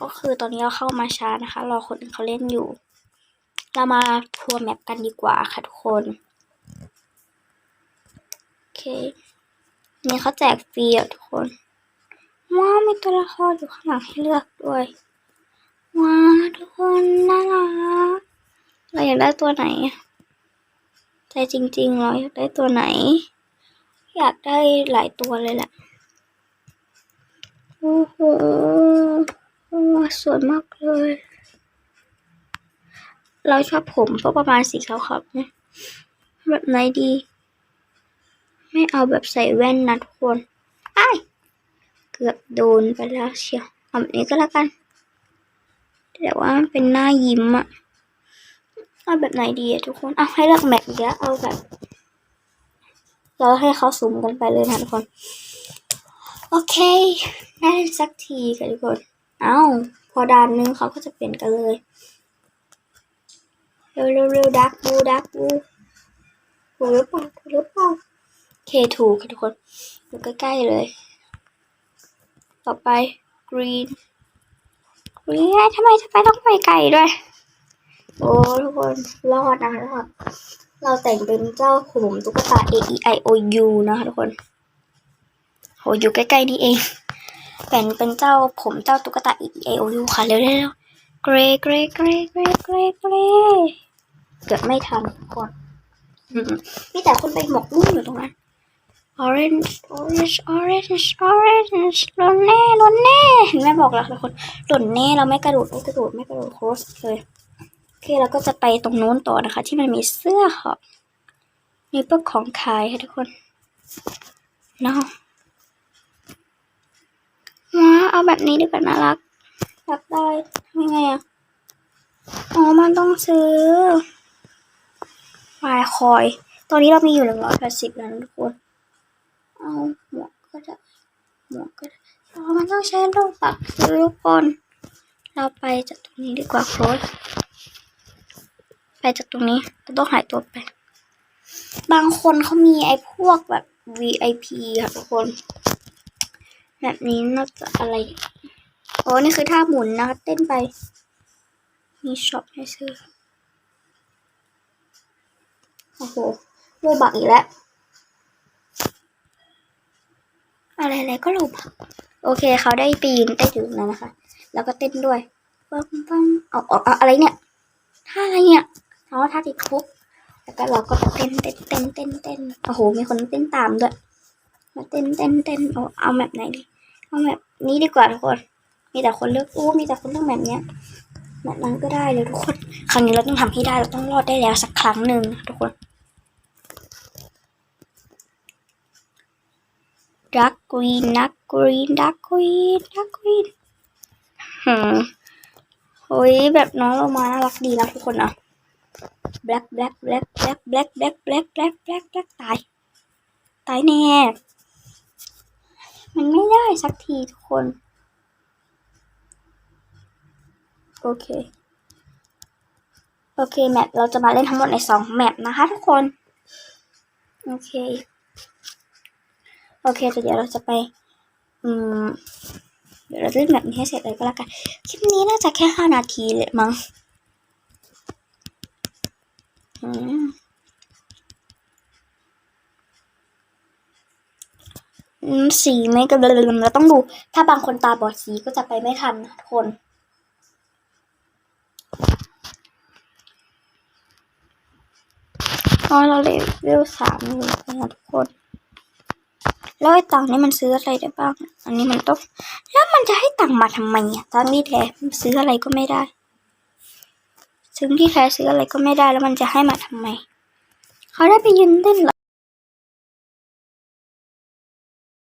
ก็คือตอนนี้เราเข้ามาช้านะคะ รอคนอื่นเขาเล่นอยู่ เรามาทัวร์แมปกันดีกว่าค่ะทุกคน โอเค นี่เขาแจกฟรีอะทุกคน ว้าวมีตัวละครอยู่ข้างหลังให้เลือกด้วย ว้าวทุกคนน่ารัก เราอยากได้ตัวไหน ใจจริงๆเราอยากได้ตัวไหน อยากได้หลายตัวเลยแหละโอ้โห ว้าวสวยมากเลย เราชอบผมก็ประมาณสีขาวๆเนี่ยแบบไหนดี ไม่เอาแบบใส่แว่นนะทุกคนไอ้เกือบโดนไปแล้วเชียวเอาแบบนี้ก็แล้วกัน แต่ว่ามันเป็นหน้ายิ้มอะเอาแบบไหนดีอะทุกคน เอาให้เลือกแมทอีกแล้วเอาแบบเราให้เขาสุ่มกันไปเลยนะทุกคน โอเค ได้สักทีค่ะทุกคน เอาพอด่านนึงเขาก็จะเปลี่ยนกันเลย เร็วเร็วเร็วดักบูดักบูถูกหรือเปล่าถูกหรือเปล่าเคถูกค่ะทุกคนอยู่ใกล้ๆเลย ต่อไป green green ทำไมทำไมต้องไปไกลด้วย โอ้ทุกคนรอดนะคะรอดเราแต่งเป็นเจ้าผมตุ๊กตา A E I O U นะคะทุกคนโหอยู่ใกล้ๆนี่เอง แต่งเป็นเจ้าผมเจ้าตุ๊กตา E E I O U ค่ะเร็วๆเกรเกรเกรเกรเกรเกรเกือบไม่ทันก่อนมีแต่คนไปหมกมุ่นอยู่ตรงนั้น orange orange orange orange หล่นแน่หล่นแน่เห็นไหมบอกแล้วทุกคนหล่นแน่เราไม่กระโดดไม่กระโดดไม่กระโดดโคสเลยโอเคเราก็จะไปตรงนู้นต่อนะคะ ที่มันมีเสื้อค่ะมีพวกของขายค่ะทุกคนเนาะ เอาแบบนี้ดีกว่าน่ารักอยากได้ทำยังไงอะ อ๋อ มันต้องซื้อลายคอย ตอนนี้เรามีอยู่หนึ่งร้อยแปดสิบแล้วทุกคน เอาหมวกก็ได้ หมวกก็ได้อ๋อมันต้องใช้ลูกปักซื้อทุกคน เราไปจากตรงนี้ดีกว่าโค้ดไปจากตรงนี้เราต้องหายตัวไป บางคนเขามีไอ้พวกแบบ VIP ค่ะทุกคน แบบนี้น่าจะอะไรโอ้นี่คือท่าหมุนนะคะเต้นไป มีช็อปให้ซื้อ โอ้โหโลบักอีกแล้ว อะไรอะไรก็โลบัก โอเคเขาได้ปีนเต้นอยู่ตรงนั้นนะคะ แล้วก็เต้นด้วยปังปังเอาเอาเอาอะไรเนี่ย ท่าอะไรเนี่ยอ๋อท่าติดคุก แล้วก็เราก็เต้นเต้นเต้นเต้นเต้นโอ้โห มีคนเต้นตามด้วย มาเต้นเต้นเต้นเอาเอาแบบไหนดีเอาแบบนี้ดีกว่าทุกคน มีแต่คนเลือกอู้มีแต่คนเลือกแบบเนี้ยแบบนั้นก็ได้เลยทุกคน ครั้งนี้เราต้องทำให้ได้เราต้องรอดได้แล้วสักครั้งหนึ่งทุกคน ดักกรีนดักกรีนดักกรีนดักกรีนหืมโอ้ยแบบน้องเรามาน่ารักดีนะทุกคนนะ black black black black black black black black black black ตาย ตายแน่ มันไม่ได้สักทีทุกคน โอเค โอเค แมปเราจะมาเล่นทั้งหมดในสองแมปนะคะทุกคน โอเค โอเคแต่เดี๋ยวเราจะไป อืมเดี๋ยวเราจะเล่นแบบนี้ให้เสร็จเลยก็แล้วกัน คลิปนี้น่าจะแค่ห้านาทีเลยมั้ง อืม อืม สีไม่กระเด็นเราต้องดู ถ้าบางคนตาบอดสีก็จะไปไม่ทันนะทุกคนเพราเราเลเวลสามอยู่นะทุกคนแล้วไอ้ตังนี่มันซื้ออะไรได้บ้าง อันนี้มันต้อง แล้วมันจะให้ตังมาทำไมอะตังที่แท้ซื้ออะไรก็ไม่ได้ ซึ่งที่แท้ซื้ออะไรก็ไม่ได้แล้วมันจะให้มาทำไม เขาได้ไปยืนเต้นหรอ